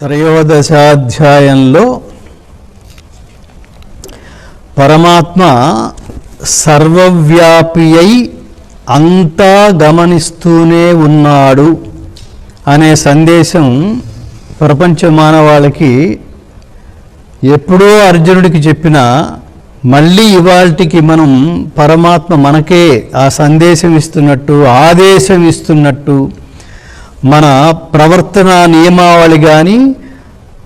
త్రయోదశాధ్యాయంలో పరమాత్మ సర్వవ్యాపి అయి అంతా గమనిస్తూనే ఉన్నాడు అనే సందేశం ప్రపంచ మానవాళికి ఎప్పుడో అర్జునుడికి చెప్పిన మళ్ళీ ఇవాళకి మనం పరమాత్మ మనకే ఆ సందేశం ఇస్తున్నట్టు ఆదేశం ఇస్తున్నట్టు మన ప్రవర్తన నియమావళి కానీ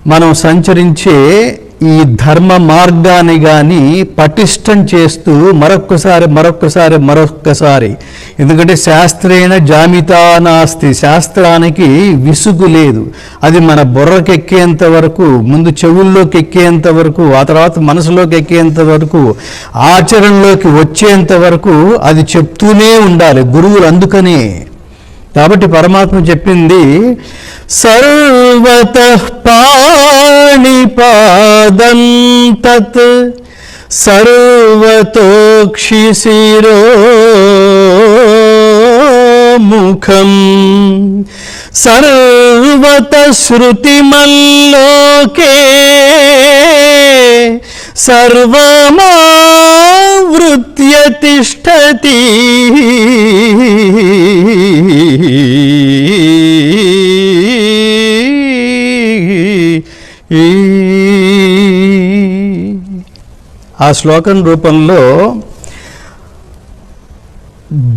మనం సంచరించే ఈ ధర్మ మార్గాన్ని కానీ పటిష్టం చేస్తూ మరొక్కసారి మరొక్కసారి మరొక్కసారి. ఎందుకంటే శాస్త్రేణ జామితా నాస్తి. శాస్త్రానికి విసుగు లేదు. అది మన బుర్రకి ఎక్కేంత వరకు ముందు చెవుల్లోకి ఎక్కేంత వరకు ఆ తర్వాత మనసులోకి ఎక్కేంత వరకు ఆచరణలోకి వచ్చేంత వరకు అది చెప్తూనే ఉండాలి. గురువులు అందుకనే కాబట్టి పరమాత్మ చెప్పింది సర్వత పాణిపాదం తత్ సర్వతోక్షి శిరో ముఖం సర్వత శృతిమల్లోకే సర్వమావృత్య తిష్టతి ఆ శ్లోకం రూపంలో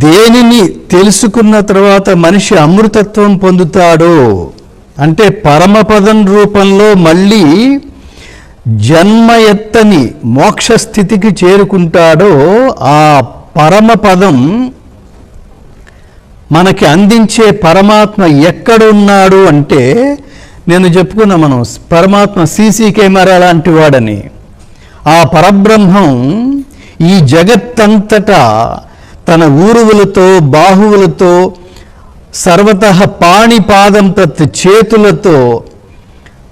దేనిని తెలుసుకున్న తర్వాత మనిషి అమృతత్వం పొందుతాడో అంటే పరమపదం రూపంలో మళ్ళీ జన్మ ఎత్తని మోక్ష స్థితికి చేరుకుంటాడో ఆ పరమపదం మనకి అందించే పరమాత్మ ఎక్కడున్నాడు అంటే నేను చెప్పుకున్నా మనం పరమాత్మ సీసీ కెమెరా లాంటి వాడని. ఆ పరబ్రహ్మం ఈ జగత్తంతటా తన ఊరువులతో బాహువులతో సర్వత పాణిపాదం ప్రతి చేతులతో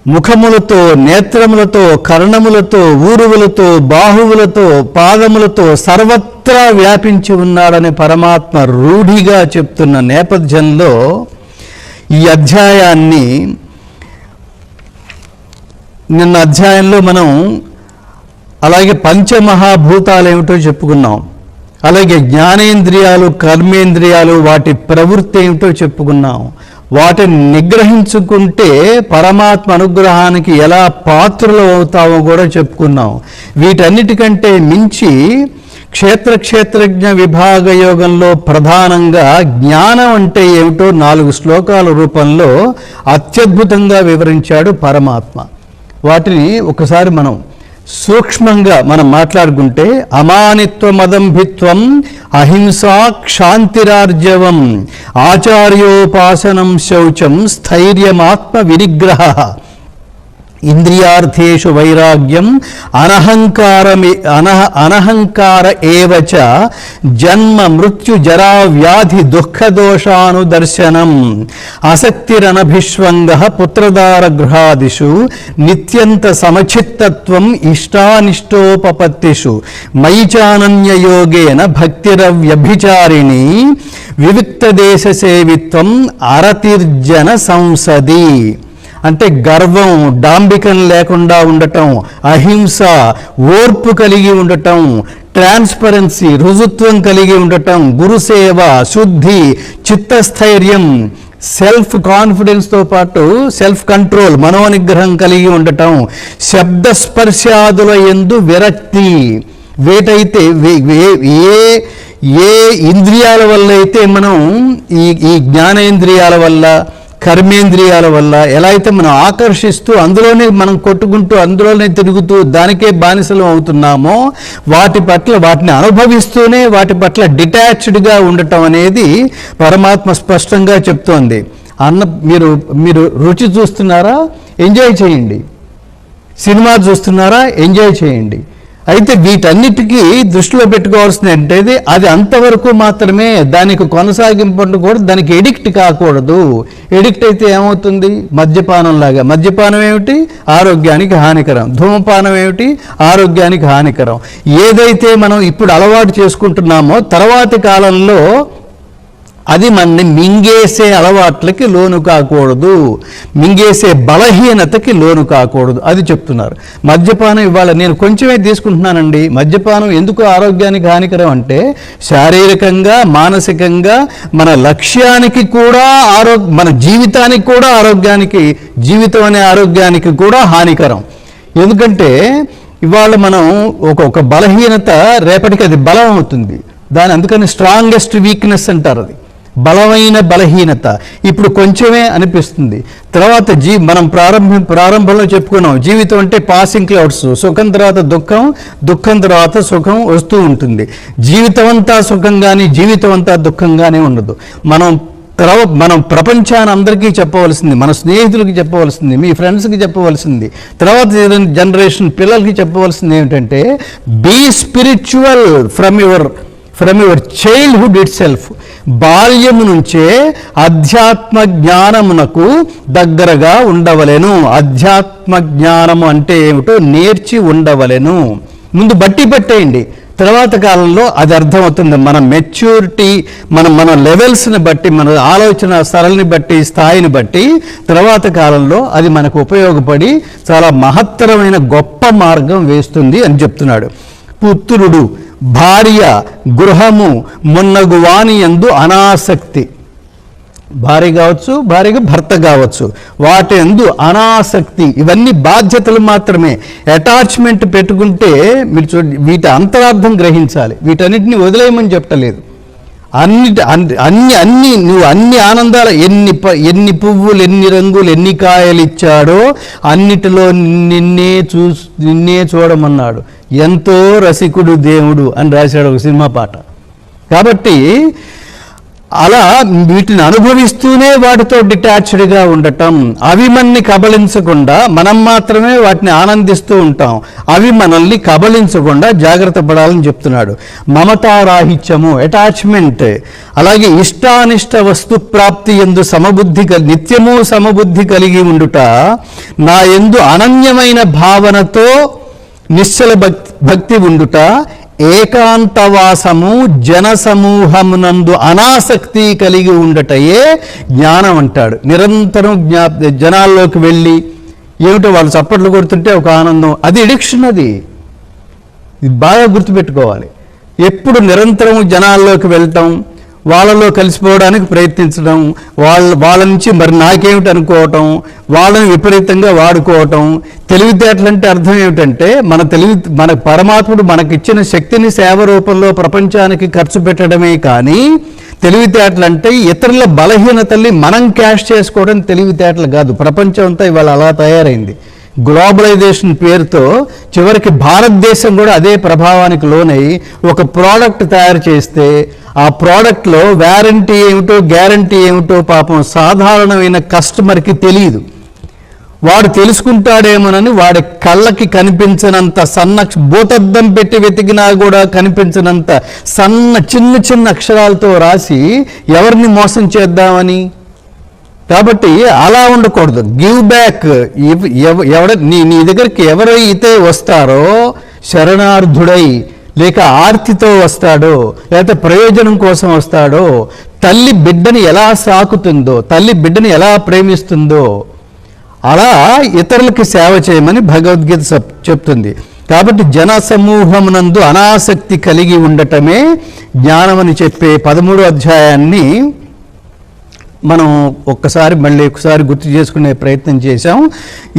ముఖములతో నేత్రములతో కర్ణములతో ఊరువులతో బాహువులతో పాదములతో సర్వత్రా వ్యాపించి ఉన్నాడని పరమాత్మ రూఢిగా చెప్తున్న నేపథ్యంలో ఈ అధ్యాయాన్ని నిన్న అధ్యాయంలో మనం అలాగే పంచమహాభూతాలు ఏమిటో చెప్పుకున్నాం. అలాగే జ్ఞానేంద్రియాలు కర్మేంద్రియాలు వాటి ప్రవృత్తి ఏమిటో చెప్పుకున్నాం. వాటిని నిగ్రహించుకుంటే పరమాత్మ అనుగ్రహానికి ఎలా పాత్రలు అవుతామో కూడా చెప్పుకున్నాం. వీటన్నిటికంటే మించి క్షేత్ర క్షేత్రజ్ఞ విభాగ యోగంలో ప్రధానంగా జ్ఞానం అంటే ఏమిటో నాలుగు శ్లోకాల రూపంలో అత్యద్భుతంగా వివరించాడు పరమాత్మ. వాటిని ఒకసారి మనం సూక్ష్మంగా మనం మాట్లాడుకుంటే అమానిత్వమదంభిత్వం అహింసా క్షాంతిరార్జవం ఆచార్యోపాసనం శౌచం స్థైర్యమాత్మ వినిగ్రహ ఇంద్రియార్థేషు వైరాగ్యం అనహంకారమే అనహ అనహంకార ఏవచ జన్మ మృత్యు జరా వ్యాధి దుఃఖదోషానుదర్శనం. ఆసక్తిరనభిష్వంగ పుత్రదార గృహాదిషు నిత్యంత సమచిత్తత్వం ఇష్టానిష్టోపపత్తిషు మైచానన్యయోగేన భక్తిరవ్యభిచారిణి వివిక్త దేశ సేవిత్వం అరతిర్జన సంసది. అంటే గర్వం డాంబికం లేకుండా ఉండటం అహింస ఓర్పు కలిగి ఉండటం ట్రాన్స్పరెన్సీ రుజుత్వం కలిగి ఉండటం గురుసేవ శుద్ధి చిత్తస్థైర్యం సెల్ఫ్ కాన్ఫిడెన్స్తో పాటు సెల్ఫ్ కంట్రోల్ మనోనిగ్రహం కలిగి ఉండటం శబ్దస్పర్శాదుల ఎందు విరక్తి. వేటైతే ఏ ఏ ఇంద్రియాల వల్ల అయితే మనం ఈ ఈ జ్ఞానేంద్రియాల వల్ల కర్మేంద్రియాల వల్ల ఎలా అయితే మనం ఆకర్షిస్తూ అందులోనే మనం కొట్టుకుంటూ అందులోనే తిరుగుతూ దానికే బానిసలు అవుతున్నామో వాటి పట్ల వాటిని అనుభవిస్తూనే వాటి పట్ల డిటాచ్డ్గా ఉండటం అనేది పరమాత్మ స్పష్టంగా చెప్తోంది. అన్న మీరు మీరు రుచి చూస్తున్నారా? ఎంజాయ్ చేయండి. సినిమా చూస్తున్నారా? ఎంజాయ్ చేయండి. అయితే వీటన్నిటికీ దృష్టిలో పెట్టుకోవాల్సింది ఏంటంటే అది అంతవరకు మాత్రమే దానికి కొనసాగింపు కూడా దానికి ఎడిక్ట్ కాకూడదు. ఎడిక్ట్ అయితే ఏమవుతుంది? మద్యపానం లాగా. మద్యపానం ఏమిటి? ఆరోగ్యానికి హానికరం. ధూమపానం ఏమిటి? ఆరోగ్యానికి హానికరం. ఏదైతే మనం ఇప్పుడు అలవాటు చేసుకుంటున్నామో తర్వాతి కాలంలో అది మనని మింగేసే అలవాట్లకి లోను కాకూడదు. మింగేసే బలహీనతకి లోను కాకూడదు. అది చెప్తున్నారు. మద్యపానం ఇవాళ నేను కొంచెమే తీసుకుంటున్నానండి. మద్యపానం ఎందుకు ఆరోగ్యానికి హానికరం అంటే శారీరకంగా మానసికంగా మన లక్ష్యానికి కూడా ఆరోగ్య మన జీవితానికి కూడా ఆరోగ్యానికి జీవితం అనే ఆరోగ్యానికి కూడా హానికరం. ఎందుకంటే ఇవాళ మనం ఒక ఒక బలహీనత రేపటికి అది బలం అవుతుంది. దాని అందుకని స్ట్రాంగెస్ట్ వీక్నెస్ అంటారు అది. బలమైన బలహీనత. ఇప్పుడు కొంచెమే అనిపిస్తుంది. తర్వాత జీ మనం ప్రారంభం ప్రారంభంలో చెప్పుకున్నాం జీవితం అంటే పాసింగ్ క్లౌడ్స్ సుఖం తర్వాత దుఃఖం దుఃఖం తర్వాత సుఖం వస్తూ ఉంటుంది. జీవితం అంతా సుఖంగానే జీవితం అంతా దుఃఖంగానే ఉండదు. మనం తర్వాత మనం ప్రపంచాన్ని అందరికీ చెప్పవలసింది మన స్నేహితులకి చెప్పవలసింది మీ ఫ్రెండ్స్కి చెప్పవలసింది. తర్వాత జనరేషన్ పిల్లలకి చెప్పవలసింది ఏమిటంటే be spiritual from your from your childhood itself బాల్యము నుంచే అధ్యాత్మ జ్ఞానమునకు దగ్గరగా ఉండవలెను. అధ్యాత్మ జ్ఞానము అంటే ఏమిటో నేర్చి ఉండవలెను. ముందు బట్టి పట్టేయండి. తర్వాత కాలంలో అది అర్థమవుతుంది. మన మెచ్యూరిటీ మన మన లెవెల్స్ని బట్టి మన ఆలోచన సరళిని బట్టి స్థాయిని బట్టి తర్వాత కాలంలో అది మనకు ఉపయోగపడి చాలా మహత్తరమైన గొప్ప మార్గం వేస్తుంది అని చెప్తున్నాడు. పుత్రుడు భార్య గృహము మున్నగు వాణి ఎందు అనాసక్తి. భార్య కావచ్చు భార్యగా భర్త కావచ్చు వాటి ఎందు అనాసక్తి. ఇవన్నీ బాధ్యతలు మాత్రమే. అటాచ్మెంట్ పెట్టుకుంటే మీరు చూ వీటి అంతరార్థం గ్రహించాలి. వీటన్నిటిని వదిలేయమని చెప్పలేదు. అన్నిటి అన్ని అన్ని అన్ని నువ్వు అన్ని ఆనందాలు ఎన్ని ప- ఎన్ని పువ్వులు ఎన్ని రంగులు ఎన్ని కాయలు ఇచ్చాడో అన్నిటిలో నిన్నే చూ నిన్నే చూడమన్నాడు. ఎంతో రసికుడు దేవుడు అని రాశాడు ఒక సినిమా పాట. కాబట్టి అలా వీటిని అనుభవిస్తూనే వాటితో డిటాచ్డ్గా ఉండటం అవి మనల్ని కబలించకుండా మనం మాత్రమే వాటిని ఆనందిస్తూ ఉంటాం. అవి మనల్ని కబలించకుండా జాగ్రత్త పడాలని చెప్తున్నాడు. మమతారాహిత్యము అటాచ్మెంట్ అలాగే ఇష్టానిష్ట వస్తు ప్రాప్తి ఎందు సమబుద్ధి కలి నిత్యము సమబుద్ధి కలిగి ఉండుట నా ఎందు అనన్యమైన భావనతో నిశ్చల భక్తి భక్తి ఉండుట ఏకాంతవాసము జన సమూహమునందు అనాసక్తి కలిగి ఉండటయే జ్ఞానం అంటాడు. నిరంతరం జ్ఞా జనాల్లోకి వెళ్ళి ఏమిటో వాళ్ళు చప్పట్లు కొడుతుంటే ఒక ఆనందం. అది ఎడిక్షన్ అది. ఇది బాగా గుర్తుపెట్టుకోవాలి. ఎప్పుడు నిరంతరం జనాల్లోకి వెళ్ళటం వాళ్ళలో కలిసిపోవడానికి ప్రయత్నించడం వాళ్ళ వాళ్ళ నుంచి మరి నాకేమిటి అనుకోవటం వాళ్ళని విపరీతంగా వాడుకోవటం తెలివితేటలంటే అర్థం ఏమిటంటే మన తెలివి మన పరమాత్ముడు మనకిచ్చిన శక్తిని సేవ రూపంలో ప్రపంచానికి ఖర్చు పెట్టడమే కానీ తెలివితేటలంటే ఇతరుల బలహీనతల్ని మనం క్యాష్ చేసుకోవడం తెలివితేటలు కాదు. ప్రపంచం అంతా ఇవాళ అలా తయారైంది. గ్లోబలైజేషన్ పేరుతో చివరికి భారతదేశం కూడా అదే ప్రభావానికి లోనై ఒక ప్రోడక్ట్ తయారు చేస్తే ఆ ప్రోడక్ట్లో వ్యారంటీ ఏమిటో గ్యారంటీ ఏమిటో పాపం సాధారణమైన కస్టమర్కి తెలియదు. వాడు తెలుసుకుంటాడేమోనని వాడి కళ్ళకి కనిపించినంత సన్న భూతద్దం పెట్టి వెతికినా కూడా కనిపించినంత సన్న చిన్న చిన్న అక్షరాలతో రాసి ఎవరిని మోసం చేద్దామని? కాబట్టి అలా ఉండకూడదు. గివ్ బ్యాక్ ఎవడ నీ నీ దగ్గరికి ఎవరైతే వస్తారో శరణార్థుడై లేక ఆర్తితో వస్తాడో లేకపోతే ప్రయోజనం కోసం వస్తాడో తల్లి బిడ్డని ఎలా సాకుతుందో తల్లి బిడ్డని ఎలా ప్రేమిస్తుందో అలా ఇతరులకి సేవ చేయమని భగవద్గీత చెప్తుంది. కాబట్టి జన సమూహమునందు అనాసక్తి కలిగి ఉండటమే జ్ఞానమని చెప్పే పదమూడో అధ్యాయాన్ని మనం ఒక్కసారి మళ్ళీ ఒకసారి గుర్తు చేసుకునే ప్రయత్నం చేశాం.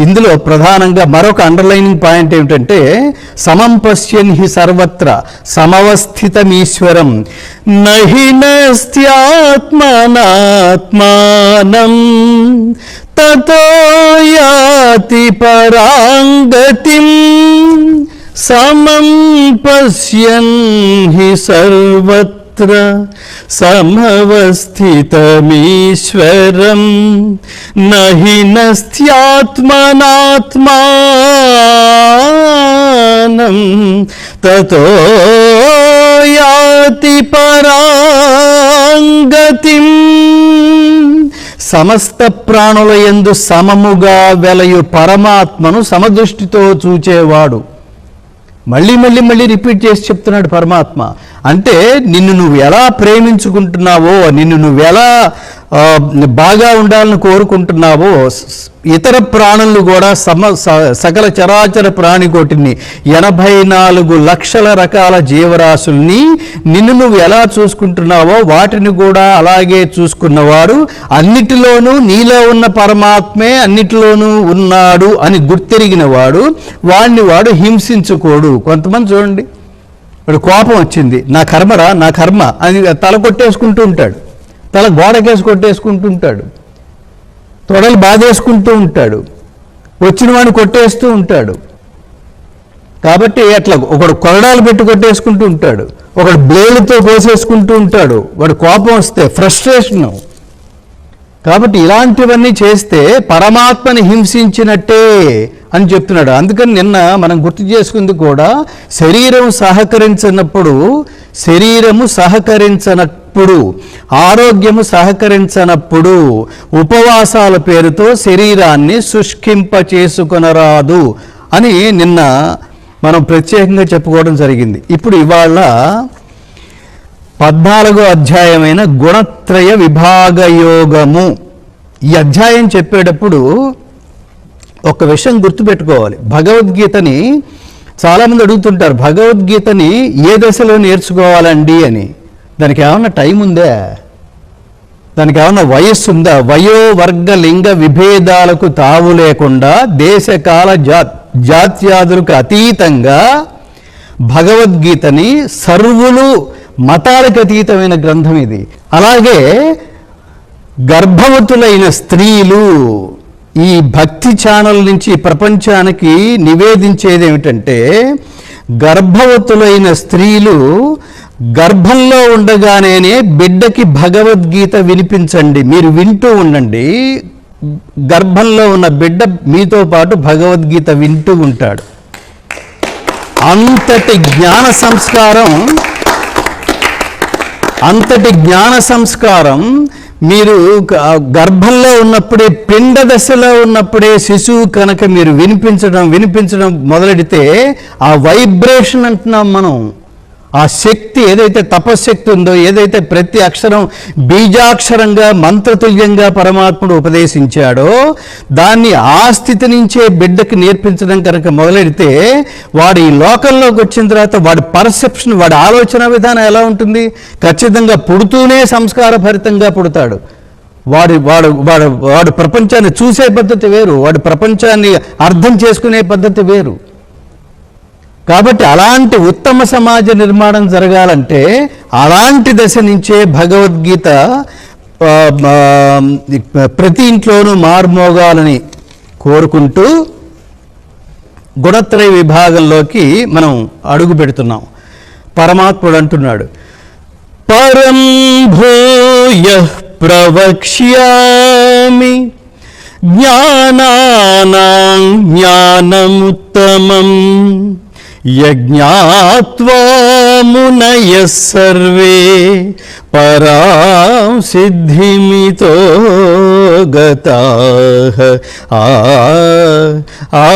ఇందులో ప్రధానంగా మరొక అండర్లైనింగ్ పాయింట్ ఏమిటంటే సమం పశ్యన్ హి సర్వత్ర సమవస్థితమీశ్వరం నహి నస్త్యాత్మనాత్మానం తతో యాతి పరాంగతిం సమం పశ్యన్ హి సర్వత్ర సమవస్థితమీశ్వరం. నహి నస్త్యాత్మనాత్మానం. తతో యాతి పరాంగతిం. సమస్త ప్రాణుల ఎందు సమముగా వెలయు పరమాత్మను సమదృష్టితో చూచేవాడు. మళ్ళీ మళ్ళీ మళ్ళీ రిపీట్ చేసి చెప్తున్నాడు పరమాత్మ. అంటే నిన్ను నువ్వు ఎలా ప్రేమించుకుంటున్నావో నిన్ను నువ్వు ఎలా బాగా ఉండాలని కోరుకుంటున్నావో ఇతర ప్రాణులు కూడా సమ స- సకల చరాచర ప్రాణికోటిని ఎనభై నాలుగు లక్షల రకాల జీవరాశుల్ని నిన్ను నువ్వు ఎలా చూసుకుంటున్నావో వాటిని కూడా అలాగే చూసుకున్నవాడు అన్నిటిలోనూ నీలో ఉన్న పరమాత్మే అన్నిటిలోనూ ఉన్నాడు అని గుర్తెరిగిన వాడు వాడిని వాడు హింసించుకోడు. కొంతమంది చూడండి వాడు కోపం వచ్చింది నా కర్మరా నా కర్మ అని తల కొట్టేసుకుంటూ ఉంటాడు. తల గోడకేసి కొట్టేసుకుంటూ ఉంటాడు తొడలు బాధేసుకుంటూ ఉంటాడు. వచ్చిన వాడిని కొట్టేస్తూ ఉంటాడు. కాబట్టి అట్లా ఒకడు కొరడాలు పెట్టి కొట్టేసుకుంటూ ఉంటాడు. ఒకడు బ్లేడ్తో కోసేసుకుంటూ ఉంటాడు. వాడు కోపం వస్తే ఫ్రస్ట్రేషను కాబట్టి ఇలాంటివన్నీ చేస్తే పరమాత్మని హింసించినట్టే అని చెప్తున్నాడు. అందుకని నిన్న మనం గుర్తు చేసుకుంది కూడా శరీరం సహకరించినప్పుడు శరీరము సహకరించనట్టు లేనప్పుడు ఆరోగ్యము సహకరించనప్పుడు ఉపవాసాల పేరుతో శరీరాన్ని శుష్కింప చేసుకొనరాదు అని నిన్న మనం ప్రత్యేకంగా చెప్పుకోవడం జరిగింది. ఇప్పుడు ఇవాళ పద్నాలుగో అధ్యాయమైన గుణత్రయ విభాగ యోగము ఈ అధ్యాయం చెప్పేటప్పుడు ఒక విషయం గుర్తుపెట్టుకోవాలి. భగవద్గీతని చాలామంది అడుగుతుంటారు భగవద్గీతని ఏ దశలో నేర్చుకోవాలండి? అని. దానికి ఏమన్నా టైం ఉందా? దానికి ఏమన్నా వయస్సు ఉందా వయోవర్గ లింగ విభేదాలకు తావు లేకుండా దేశకాల జా జాత్యాదులకు అతీతంగా భగవద్గీతని సర్వులు మతాలకు అతీతమైన గ్రంథం ఇది. అలాగే గర్భవతులైన స్త్రీలు ఈ భక్తి ఛానల్ నుంచి ప్రపంచానికి నివేదించేది ఏమిటంటే గర్భవతులైన స్త్రీలు గర్భంలో ఉండగానే బిడ్డకి భగవద్గీత వినిపించండి. మీరు వింటూ ఉండండి. గర్భంలో ఉన్న బిడ్డ మీతో పాటు భగవద్గీత వింటూ ఉంటాడు. అంతటి జ్ఞాన సంస్కారం అంతటి జ్ఞాన సంస్కారం మీరు గర్భంలో ఉన్నప్పుడే పిండ దశలో ఉన్నప్పుడే శిశువు కనుక మీరు వినిపించడం వినిపించడం మొదలెడితే ఆ వైబ్రేషన్ అంటున్నాం మనం. ఆ శక్తి ఏదైతే తపశ్శక్తి ఉందో ఏదైతే ప్రతి అక్షరం బీజాక్షరంగా మంత్రతుల్యంగా పరమాత్ముడు ఉపదేశించాడో దాన్ని ఆ స్థితి నుంచే బిడ్డకి నేర్పించడం కనుక మొదలెడితే వాడు ఈ లోకంలోకి వచ్చిన తర్వాత వాడి పర్సెప్షన్ వాడి ఆలోచన విధానం ఎలా ఉంటుంది? ఖచ్చితంగా పుడుతూనే సంస్కారభరితంగా పుడతాడు. వాడి వాడు వాడు వాడు ప్రపంచాన్ని చూసే పద్ధతి వేరు వాడు ప్రపంచాన్ని అర్థం చేసుకునే పద్ధతి వేరు. కాబట్టి అలాంటి ఉత్తమ సమాజ నిర్మాణం జరగాలంటే అలాంటి దశ నుంచే భగవద్గీత ప్రతి ఇంట్లోనూ మార్మోగాలని కోరుకుంటూ గుణత్రయ విభాగంలోకి మనం అడుగు పెడుతున్నాం. పరమాత్ముడు అంటున్నాడు పరం భూయ ప్రవక్ష్యామి జ్ఞానానాం జ్ఞానముత్తమం. యజ్ఞాత్వా సర్వే పరాం సిద్ధిమితో గతా. ఆ ఆ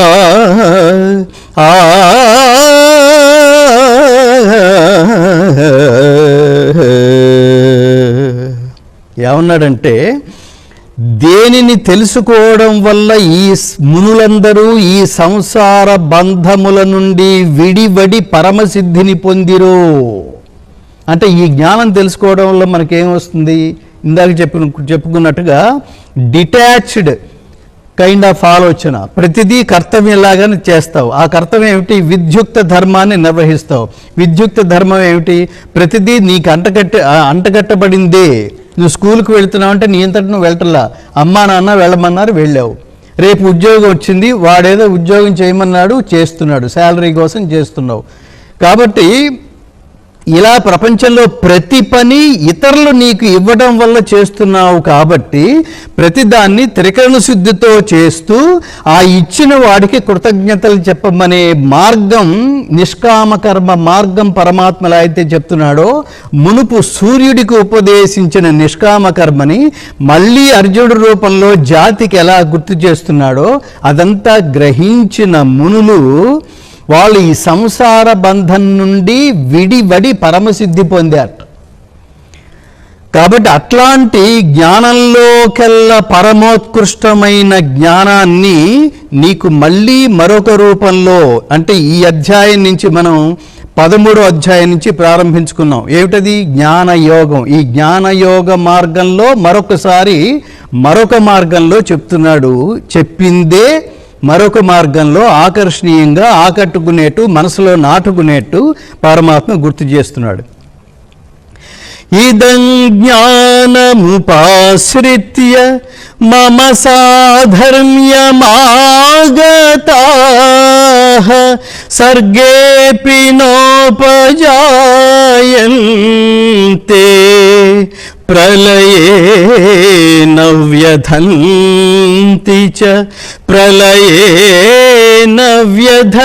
ఆ. ఏమన్నాడంటే దేనిని తెలుసుకోవడం వల్ల ఈ మునులందరూ ఈ సంసార బంధముల నుండి విడివడి పరమసిద్ధిని పొందిరో. అంటే ఈ జ్ఞానం తెలుసుకోవడం వల్ల మనకేమొస్తుంది? ఇందాక చెప్పు చెప్పుకున్నట్టుగా డిటాచ్డ్ కైండ్ ఆఫ్ ఆలోచన. ప్రతిదీ కర్తవ్యంలాగానే చేస్తావు. ఆ కర్తవ్యం ఏమిటి విద్యుక్త ధర్మాన్ని నిర్వహిస్తావు. విద్యుక్త ధర్మం ఏమిటి ప్రతిదీ నీకు అంటకట్ట ఆ, అంటగట్టబడిందే నువ్వు స్కూల్కి వెళ్తున్నావు అంటే నీ అంతటి నువ్వు వెళ్ళటల్లా అమ్మా నాన్న వెళ్ళమన్నారు వెళ్ళావు. రేపు ఉద్యోగం వచ్చింది వాడేదో ఉద్యోగం చేయమన్నాడు చేస్తున్నాడు. శాలరీ కోసం చేస్తున్నావు. కాబట్టి ఇలా ప్రపంచంలో ప్రతి పని ఇతరులు నీకు ఇవ్వడం వల్ల చేస్తున్నావు కాబట్టి ప్రతిదాన్ని త్రికరణ శుద్ధితో చేస్తూ ఆ ఇచ్చిన వాడికి కృతజ్ఞతలు చెప్పమనే మార్గం నిష్కామ కర్మ మార్గం పరమాత్మలా అయితే చెప్తున్నాడో మునుపు సూర్యుడికి ఉపదేశించిన నిష్కామ కర్మని మళ్ళీ అర్జునుడి రూపంలో జాతికి ఎలా గుర్తు చేస్తున్నాడో అదంతా గ్రహించిన మునులు వాళ్ళు ఈ సంసార బంధం నుండి విడివడి పరమసిద్ధి పొందారు. కాబట్టి అట్లాంటి జ్ఞానంలోకెల్లా పరమోత్కృష్టమైన జ్ఞానాన్ని నీకు మళ్ళీ మరొక రూపంలో అంటే ఈ అధ్యాయం నుంచి మనం పదమూడో అధ్యాయం నుంచి ప్రారంభించుకున్నాం. ఏమిటది? జ్ఞానయోగం. ఈ జ్ఞానయోగ మార్గంలో మరొకసారి మరొక మార్గంలో చెప్తున్నాడు. చెప్పిందే మరొక మార్గంలో ఆకర్షణీయంగా ఆకట్టుకునేట్టు మనసులో నాటుకునేట్టు పరమాత్మ గుర్తు చేస్తున్నాడు. ఇదం జ్ఞానముపాశ్రిత్య మమ సాధర్మ్యమాగత సర్గేపి నోపజాయంతే ప్రళయే నవ్యధంతి చ ప్రళయే నవ్యధంతి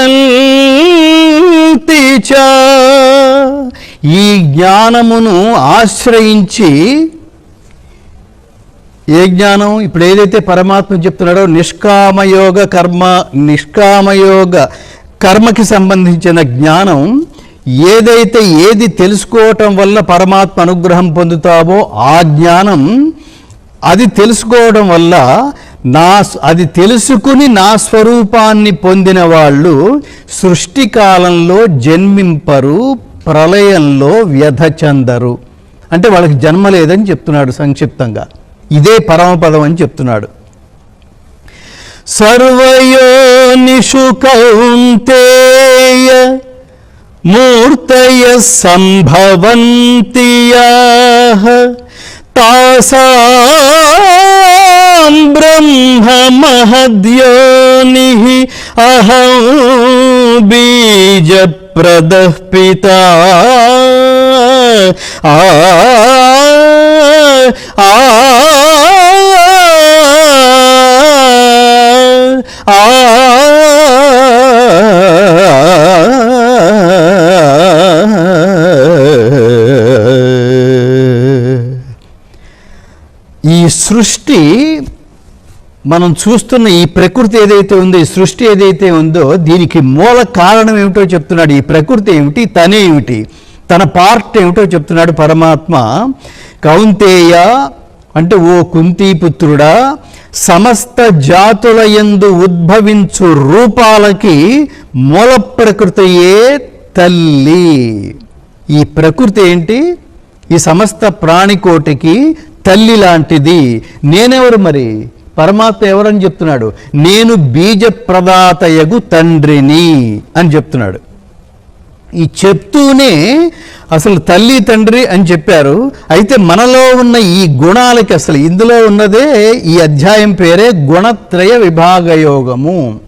చ ఈ జ్ఞానమును ఆశ్రయించి ఏ జ్ఞానం? ఇప్పుడు ఏదైతే పరమాత్మ చెప్తున్నాడో నిష్కామయోగ కర్మ నిష్కామయోగ కర్మకి సంబంధించిన జ్ఞానం ఏదైతే ఏది తెలుసుకోవటం వల్ల పరమాత్మ అనుగ్రహం పొందుతావో ఆ జ్ఞానం అది తెలుసుకోవడం వల్ల నా అది తెలుసుకుని నా స్వరూపాన్ని పొందిన వాళ్ళు సృష్టి కాలంలో జన్మింపరు ప్రళయంలో వ్యధ చెందరు. అంటే వాళ్ళకి జన్మ లేదని చెప్తున్నాడు సంక్షిప్తంగా. ఇదే పరమపదం అని చెప్తున్నాడు. సర్వయోనిషు కౌంతేయ मूर्तयः सम्भवन्ति याः तासां ब्रह्ममहद्योनिः अहं बीजप्रदः पिता। आ, आ, आ, आ సృష్టి మనం చూస్తున్న ఈ ప్రకృతి ఏదైతే ఉందో ఈ సృష్టి ఏదైతే ఉందో దీనికి మూల కారణం ఏమిటో చెప్తున్నాడు. ఈ ప్రకృతి ఏమిటి? తనే ఏమిటి? తన పార్ట్ ఏమిటో చెప్తున్నాడు పరమాత్మ. కౌంతేయ అంటే ఓ కుంతీపుత్రుడా సమస్త జాతుల యందు ఉద్భవించు రూపాలకి మూల ప్రకృతియే తల్లి. ఈ ప్రకృతి ఏంటి? ఈ సమస్త ప్రాణికోటికి తల్లి లాంటిది. నేనెవరు మరి? పరమాత్మ ఎవరని చెప్తున్నాడు? నేను బీజ ప్రదాతయగు తండ్రిని అని చెప్తున్నాడు. ఈ చెప్తూనే అసలు తల్లి తండ్రి అని చెప్పారు. అయితే మనలో ఉన్న ఈ గుణాలకి అసలు ఇందులో ఉన్నదే ఈ అధ్యాయం పేరే గుణత్రయ విభాగయోగము.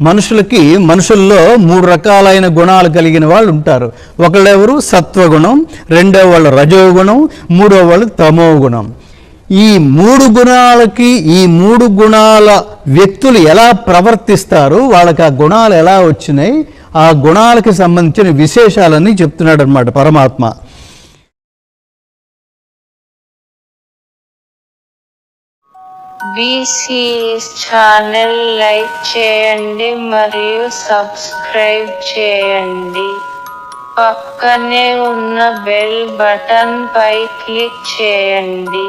మనుషులకి మనుషుల్లో మూడు రకాలైన గుణాలు కలిగిన వాళ్ళు ఉంటారు. ఒకళ్ళెవరు? సత్వగుణం రెండో వాళ్ళు రజోగుణం మూడో వాళ్ళు తమో గుణం ఈ మూడు గుణాలకి ఈ మూడు గుణాల వ్యక్తులు ఎలా ప్రవర్తిస్తారు వాళ్ళకి ఆ గుణాలు ఎలా వచ్చినాయి ఆ గుణాలకి సంబంధించిన విశేషాలన్నీ చెప్తున్నాడు అనమాట పరమాత్మ. బీసీఎస్ ఛానల్ లైక్ చేయండి మరియు సబ్స్క్రైబ్ చేయండి. పక్కనే ఉన్న బెల్ బటన్ పై క్లిక్ చేయండి.